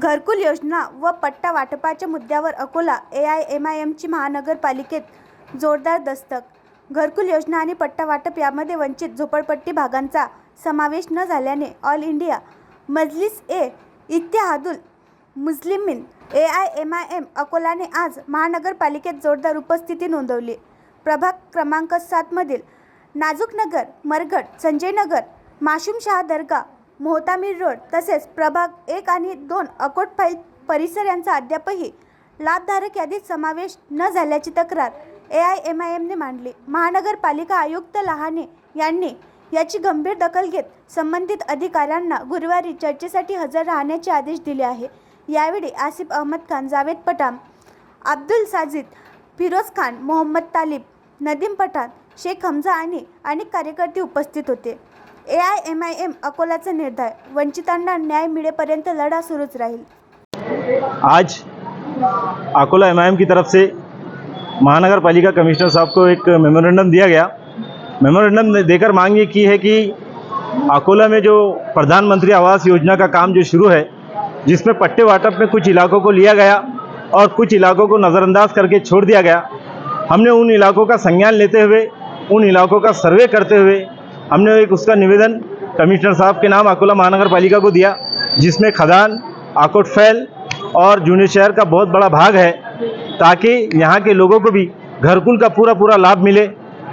घरकुल योजना व पट्टा वाटपाच्या मुद्द्यावर Akola A I M I एमची महानगरपालिकेत जोरदार दस्तक. घरकुल योजना आणि पट्टा वाटप यामध्ये वंचित झोपडपट्टी भागांचा समावेश न झाल्याने all India Majlis e Ittehadul Muslimeen A I M I M अकोलाने आज महानगरपालिकेत जोरदार उपस्थिती नोंदवली. प्रभाग क्रमांक सातमधील नाजूकनगर मरघट संजयनगर माशुमशहा दर्गा मोहतामीर रोड तसेच प्रभाग एक आणि दोन अकोट फाईल परिसर यांचा अद्यापही लाभधारक यादीत समावेश न झाल्याची तक्रार ए आय एम आय एमने मांडली. महानगरपालिका आयुक्त लहाने यांनी याची गंभीर दखल घेत संबंधित अधिकाऱ्यांना गुरुवारी चर्चेसाठी हजर राहण्याचे आदेश दिले आहे. यावेळी आसिफ अहमद खान जावेद पठाण अब्दुल साजिद फिरोज खान मोहम्मद तालिब नदीम पठाण शेख हमजा आणि अनेक कार्यकर्ते उपस्थित होते. A I M I M अकोलाचा निर्धार. वंचितांना न्याय मिळेपर्यंत लढा सुरूच राहील. आज अकोला एम की तरफ से महानगर पालिका कमिश्नर साहब को एक मेमोरेंडम दिया गया। मेमोरेंडम देकर मांग ये की है कि अकोला में जो प्रधानमंत्री आवास योजना का काम जो शुरू है जिसमें पट्टे वाटप में कुछ इलाकों को लिया गया और कुछ इलाकों को नज़रअंदाज करके छोड़ दिया गया हमने उन इलाकों का संज्ञान लेते हुए उन इलाकों का सर्वे करते हुए हमने एक उसका निवेदन कमिश्नर साहब के नाम अकोला महानगर पालिका को दिया, जिसमें खदान, आकोट फैल और जूनियर शहर का बहुत बड़ा भाग है, ताकि यहाँ के लोगों को भी घरकुल का पूरा पूरा लाभ मिले।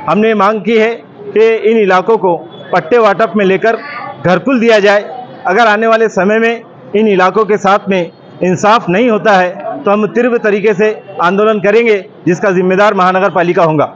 हमने मांग की है कि इन इलाकों को पट्टे वाटप में लेकर घरकुल दिया जाए। अगर आने वाले समय में इन इलाकों के साथ में इंसाफ नहीं होता है तो हम तीव्र तरीके से आंदोलन करेंगे, जिसका जिम्मेदार महानगर पालिका होगा।